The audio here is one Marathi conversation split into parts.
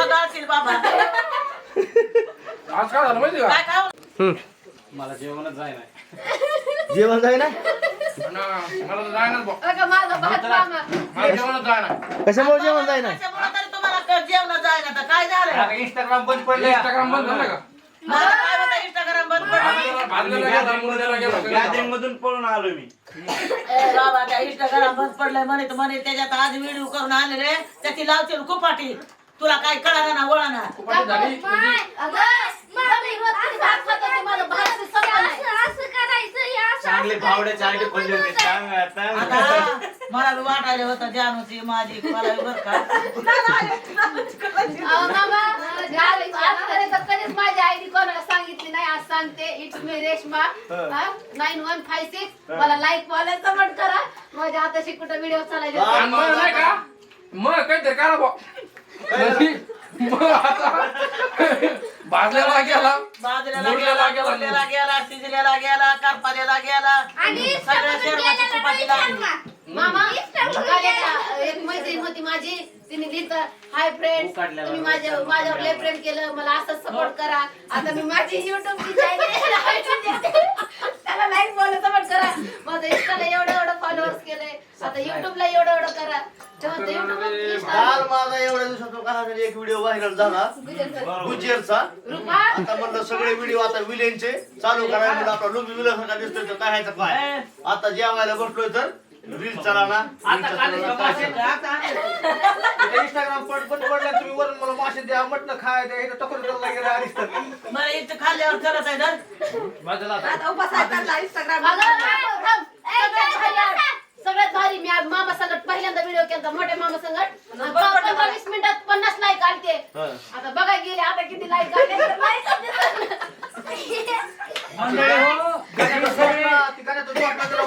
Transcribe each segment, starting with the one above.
तुला गाळशील बाबा. आज काय झालं माहिती का? काय खाऊ हम्म. मला जेवणच जाय नाही. जेवण जाय ना आणि मला तर जायनाच भाऊ अगं माझं भात मामा मला जेवणच जायना कशामुळे जेवण जाय ना कशामुळे तरी तुम्हाला जेवण जायना तर काय झालं इंस्टाग्राम बंद पडले इंस्टाग्राम बंद झालं का? मला काय होतं? इंस्टाग्राम बंद पडलं. भाजलेला गेला मुरलेला गेला गॅदरिंग मधून पळून आलो मी. ए बाबा त्या इंस्टाग्राम बंद पडलंय म्हणे तर म्हणे त्याच्यात आज व्हिडिओ करून आणलेले त्याची लावतील खूप पाठी तुला काय कळणार ना कुपाटी झाली. चांगले होते चांग चांग आता मला बी वाटायला होतं जानूची माझी मला बी बरं का? अहो, मामा, आज- आजपर्यंत कधीच माझी आयडी कोणाला सांगितली नाही आज सांगते it's me Reshma. Nine one five six मला लाईक फॉलो कमेंट करा. माझ्या हाताशी कुठं व्हिडिओ चालायचे आणि मग नाही का? मग काहीतरी करा मग आता भाजलेला गेला बाजलेला मुरलेला गेला गेला. मुरलेला गेला शिजलेला गेला गेला सगळ्या शर्माची चपाती लागली मामा काल एक- एक मैत्रीण होती माझी. तिने लिहिलं हाय फ्रेंड तुम्ही माझ्या माझ्यावर लय प्रेम केलं. मला असंच सपोर्ट करा. आता मी माझी युट्यूबची चॅनल त्याला लाईक फॉलो सपोर्ट करा. माझं इंस्टाला एवढं एवढं फॉलोअर्स केलंय. आता युट्यूबला एवढं एवढं करा. तेव्हा युट्यूब माझा एवढ्या दिवसातून कसा एक व्हिडिओ व्हायरल झाला. गुजरचा. रुपा. आता म्हणलं सगळे व्हिडिओ आता विलेनचे चालू करायला म्हणलं आपला लुबी विलन सारखा दिसतोय तर काय ह्याचं काय? आता जेवायला बसलोय तर रील चला ना. इंस्टाग्राम पड बंद पडला तुम्ही वरून मला मासे द्या म्हटलं खाय द्या इथं टकोर करायला गेलं अडीच तर मला इथं खाल्ल्यावर करत आहे तर बाजूला आता. थांब, भारी- सगळ्यात भारी मी आज मामा संगत पहिल्यांदा व्हिडिओ केला मोठ्या मामा संगत पंधरा वीस मिनिटात पन्नास लाईक आलते आता बघा गेले आता किती लाईक आले तर like च दिसत मंडळी हो गणेश सगळे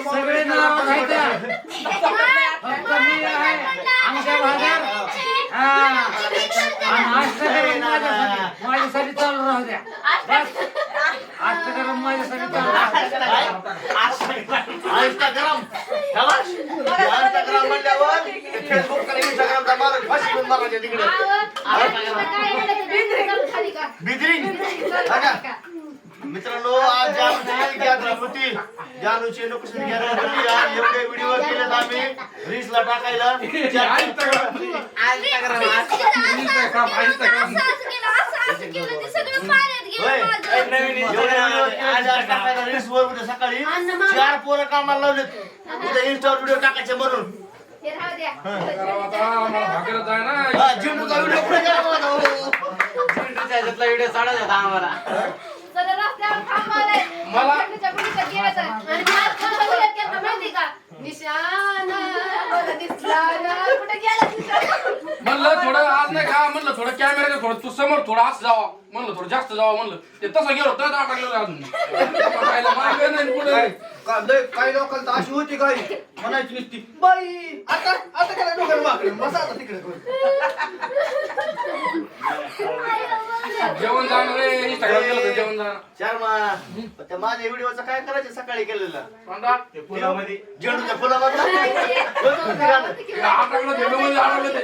सगळे नाव खायच्या फक्त मी आहे आमच्या भागात हा आणि अष्टकरम माझ्यासाठी माझ्यासाठी चालू राहू द्या अष्टकरम माझ्यासाठी चालू राहू द्या इंस्टाग्राम इंस्टाग्राम म्हणल्यावर फेसबुक आणि इंस्टाग्रामचा मालक फाशी घेऊन मारायचे तिकडे खाली का बिद्री बघा. मित्रांनो आज होती जानूची लोकेशन एवढे व्हिडिओ केलेत आम्ही. रील्सला टाकायला. रील्स वर उद्या सकाळी. चार पोरं कामाला लावलेत. उद्या इंस्टावर व्हिडिओ टाकायचे म्हणून. जिमचा व्हिडिओ हो. व्हिडिओ चालत होता आम्हाला. मला-? म्हणलं थोडं आज नाही खा म्हणलं थोडं कॅमेरा थोडं तू समोर थोडं असं जावा. म्हणलं थोडं जास्त जावा म्हणलं. ते तसं गेलो तर टाकलेलं अजून. काही लोकांना तर अशी होती काही म्हणायची नुसती बाई आता आता काय डोक्याला वाकडे बसा आता तिकडे जेवण जाणार रे इंस्टाग्राम केलं जेवण जाणार शर्मा त्या माझ्या व्हिडिओचं काय करायचं सकाळी केलेलं कोणता? पुलामध्ये झेंडूच्या फुलामधलं होतं ना ते गाणं? ते आटकलं झेंडूमध्ये अडकलं ते?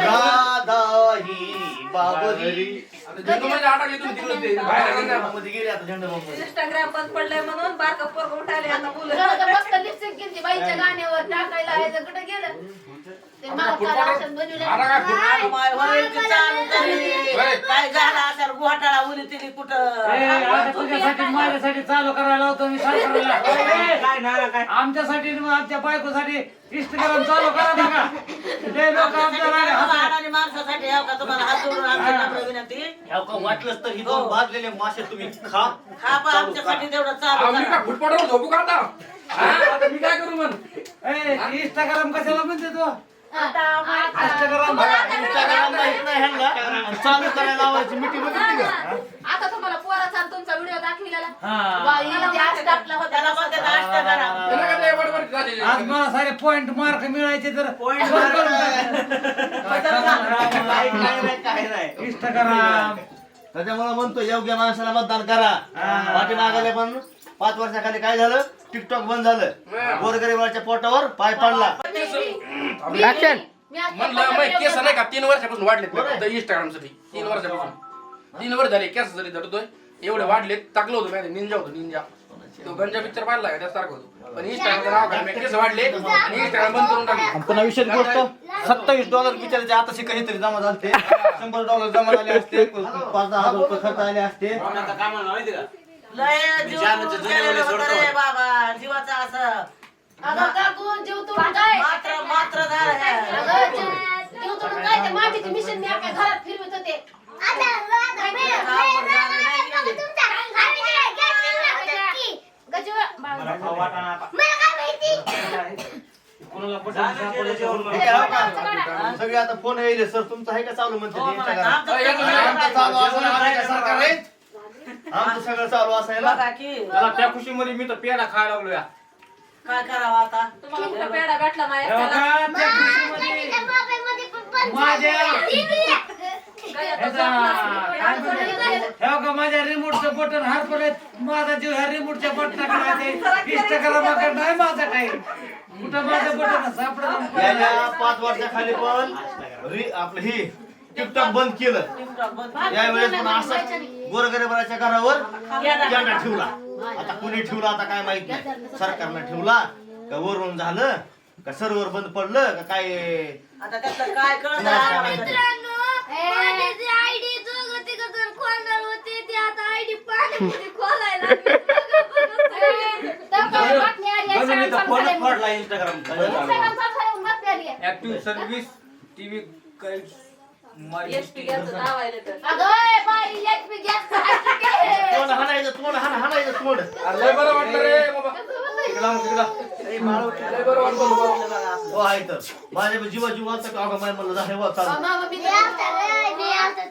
राधा ही बाबरी आता झेंडूमध्ये अडकले तुम्ही तिकडे ते बाहेर आले नाही. मध्ये गेले आता झेंडू मग इंस्टाग्राम बंद पडलंय म्हणून बारका पोरग उठाले आता बोलत मस्त lipstick केलती बाईच्या गाण्यावर टाकायला आहे कुठे गेलं ते काय झालं असेल? घोटाळा उली तिने कुठं? तुझ्यासाठी माझ्यासाठी चालू करायला लावतो मी. काय काय? आमच्यासाठी आणि आमच्या बायकोसाठी इंस्टाग्राम चालू करा बघा. लय लोक आमच्या माणसासाठी. हो का? तुम्हाला हात जोडून आमची नम्र विनंती? ह्याव का? वाटलंच तर ही दोन भाजलेले मासे तुम्ही खा. हा पण आमच्यासाठी तेवढं चालू आम्ही करा. काय फुटपाटावर झोपू का आता? हा? आता मी काय करू म्हण ए, इंस्टाग्राम कशाला म्हणते तू? इंस्टाग्राम बघा. इंस्टाग्राम माहीत नाही ह्यांना. चालू करायला लावायची मिटिंग बघितली का आता तुम्हाला पोराचा आणि तुमचा व्हिडिओ दाखविलेला. हा. बाई, ते आज टाकला होता त्याला म्हणते नाश्ता करा त्याला काय लय बडबड झाली? आज मला सारे पॉइंट मार्क मिळायचे तर Point mark. काय नाही काय नाही. इंस्टाग्राम त्याच्यामुळे म्हणतो योग्य माणसाला मतदान करा. पाठीमागाले पण पाच वर्षाखाली काय झालं? टिकटॉक बंद झालं. गोरगरीबाच्या पोटावर पाय पडला. म्हणलं मग केस नाही का? तीन वर्षापासून वाढलेत बरं. फक्त इंस्टाग्रामसाठी तीन वर्षापासून. तीन वर्ष झाले केस जरी धरतोय एवढे वाढलेत. टाकलं होतं माहिती निंजा होतो निंजा तो गंजा पिक्चर पाहिला का? त्यासारखं होतो. पण नाव काय? केस वाढले. आणि इंस्टाग्राम बंद करून टाकले. पुन्हा विशेष गोष्ट सत्तावीस डॉलर बिचाराचे आताशी काहीतरी जमा झाले शंभर डॉलर जमा झाले असते. पाच दहा हजार रुपये खर्च आले असते. लय जीव तोडून गेलेलं होतं रे बाबा जीवाचं असं. अगं काकू जीव तोडून काय मात्र मात्र झालं. हे. अगं जीव जीव तोडून काय ते मातीचे मिशन मी आपल्या घरात फिरवत होते. गजवा मला खाऊ वाटाणा आता. कोणाला पटेल हे काय हो का? सगळे आता फोन येईल सर तुमचं आहे का? चालू म्हणते हो, मला आमचं आमचं चालू असं आम्ही काय सरकार आहे? आमचं सगळं चालू असायला. बघा की. त्या खुशीमध्ये मी तर पेढा खायला लागलो या काय करावं आता? तुम्हाला कुठं पेढा भेटला हे बघा, त्या खुशीमध्ये. माझ्या. ह्याचा काय म्हणतात? हे बघा माझ्या रिमोटचं बटन हरपलं माझा जीव ह्या रिमोटच्या बटनाकडे इंस्टाग्रामाकडे नाही माझा काही. कुठं माझं बटन सापडत गेल्या पाच वर्षाखाली पण रि- आपलं ही. टिकटॉक बंद केलं. यावेळेस पण असं गोरगरिबाच्या घरावर कॅमेरा ठेवला. आता कुणी ठेवला आता काय माहीत नाही. सरकारनं ठेवला. का वरून झालं? का सर्व्हर बंद पडलं? का काय? आता त्यातलं काय कळत? नाही, काय नाही. माहिती. आयडी दोघं तिघं जण खोलणार होते ते आता आयडी पाण्यामध्ये खोलायला म्हणून इथं फोनच पडला. इंस्टाग्राम ऍक्टिव्ह सर्व्हिस टीव्ही तोंड हाणायचं तोंड हाण हाणायचं तोंड. लय बरं वाटलं रे बाबा. लय बरं वाटलं बाबा. हो आहे तर माझ्या जीवा जीवाचं का? अगं माय म्हणलं झालं चालू.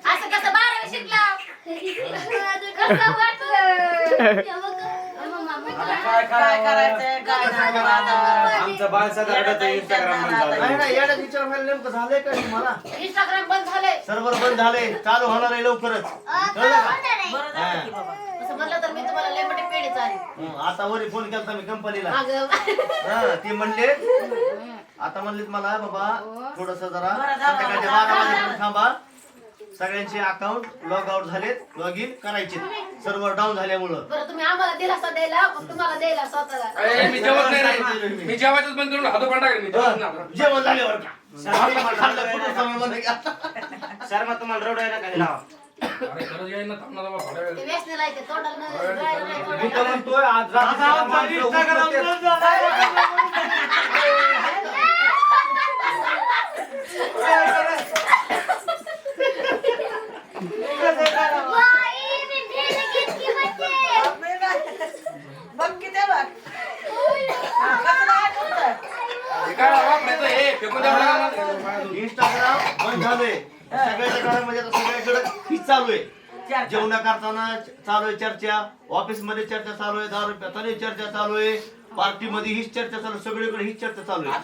असं कसं बारावी शिकला? कसं वाटलं? काय करायचंय काय नाही आता. आमचं बाळ सदा रडत इंस्टाग्राम नाही नाही येण्यात विचार व्हायला नेमकं झालंय का तुम्हाला? इंस्टाग्राम बंद झालंय. सर्व्हर बंद झाले चालू होणार आहे लवकरच. कळलं का? बरं झालं की बाबा. असं म्हणलं तर मी तुम्हाला लय मोठी पेढी चालेल हं, आता वरी फोन केला मी कंपनीला अगं. हा ते म्हणले आता म्हणलेत मला बाबा थोडस जरा बरं झालं. संध्याकाळच्या बारा वाजेपर्यंत थांबा. सगळ्यांचे अकाउंट लॉग आउट झालेत लॉग इन करायचे. सर्व्हर डाऊन झाल्यामुळं. बरं तुम्ही आम्हाला दिलासा द्यायला तुम्हाला द्यायला स्वतःला. अय, मी जेवत नाही रे. मी जेवायचंच बंद करून हातो पांढरा मी जेवत नाही. आता. जेवण झाल्यावर का. खाल्लं कुठं समयमध्ये? का? शर्मा तुम्हाला रडायला काही लावा. अरे खरंच येईन ना थांब ना बाबा थोड्या वेळ. ते व्यसनेला येते तोंडाला न- जायला नाही, तोंडाला. मी तर नाही. म्हणतोय आज रात्री आता आमचा माणसं इंस्टाग्राम उठतात. बंद झाला. बापरे बाप. बघ किती बघ. हा, कसं नाही तुमचं? हे काय वापरायचं हे फेकून द्यावं लागलं ना. इंस्टाग्राम बंद झालंय सगळ्याच्या घरामध्ये आता सगळ्याकडे हीच चालू आहे चर्चा. जेवण करताना चालू आहे चर्चा ऑफिसमध्ये चर्चा चालू आहे दारू पिताना चर्चा चालू आहे पार्टी मध्ये हीच चर्चा चालू आहे सगळीकडे हीच चर्चा चालू आहे.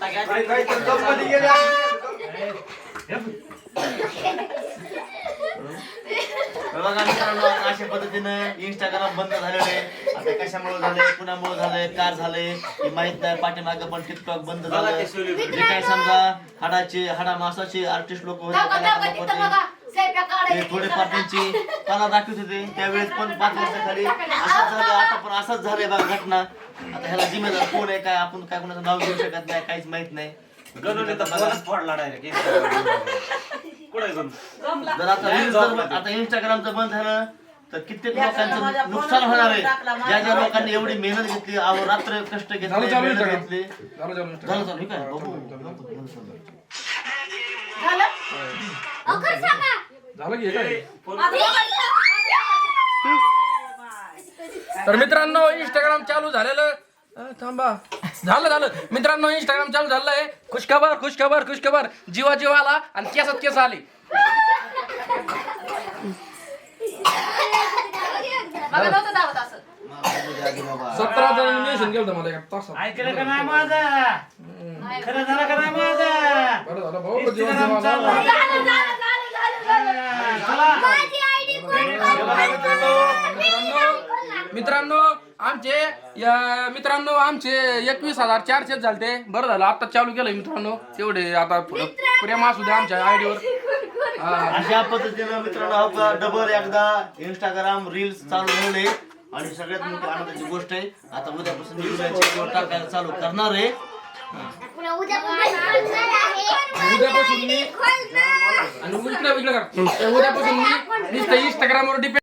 बघा मित्रांनो अशा पद्धतीनं इंस्टाग्राम बंद झालेलं आहे. आता कशामुळे झालंय कुणामुळे झालंय कार झालंय हे माहीत नाही. पाठीमागं पण टिकटॉक बंद झालं. जे काय समजा हाडाचे हाडा मासाचे आर्टिस्ट लोक होते? ते थोडे. त्यांची कला दाखवत होते. त्यावेळेस पण पाच वर्षाखाली असंच झालं. आता पण असंच झालंय बघा घटना. आता ह्याला जिम्मेदार कोण आहे? काय आपण काय कोणाचं नाव घेऊ शकत नाही काहीच माहीत नाही. डायरेक्ट कुठे गणू जर आता रील्स जर आता इंस्टाग्रामचं बंद झालं तर कित्येक लोकांचं नुकसान होणार आहे. ज्या ज्या लोकांनी एवढी मेहनत घेतली अहो रात्र कष्ट घेतले झालं चालू मेहनत Instagram. घेतली. झालं चालू हे काय झालं? अहो, खरं सांगा. झालं की हे काय आता तर मित्रांनो इंस्टाग्राम चालू झालेलं अं, थांबा. झालं झालं. मित्रांनो इंस्टाग्राम चालू झालं आहे खुशखबर खुशखबर खुशखबर. जीवा जीवा आला आणि केसात केस आले. बघा नव्हतं दावत असं. सतरा जणांनी मेन्शन केलं होतं मला एका तासात. ऐकलं का नाही माझं? खरं झालं का नाही माझं? मित्रांनो. आमचे मित्रांनो आमचे एकवीस हजार चारशे झालते. बरं झालं आता चालू केलंय मित्रांनो. तेवढे आता प्रेम असू दे आमच्या आयडीवर. अशा पद्धतीनं मित्रांनो आपला डबल एकदा इंस्टाग्राम रील्स चालू झाले. आणि सगळ्यात मोठी आनंदाची गोष्ट आहे आता उद्यापासून टाकायला चालू करणार आहे. उद्यापासून मी उद्यापासून मी इंस्टाग्रामवर डिपेंड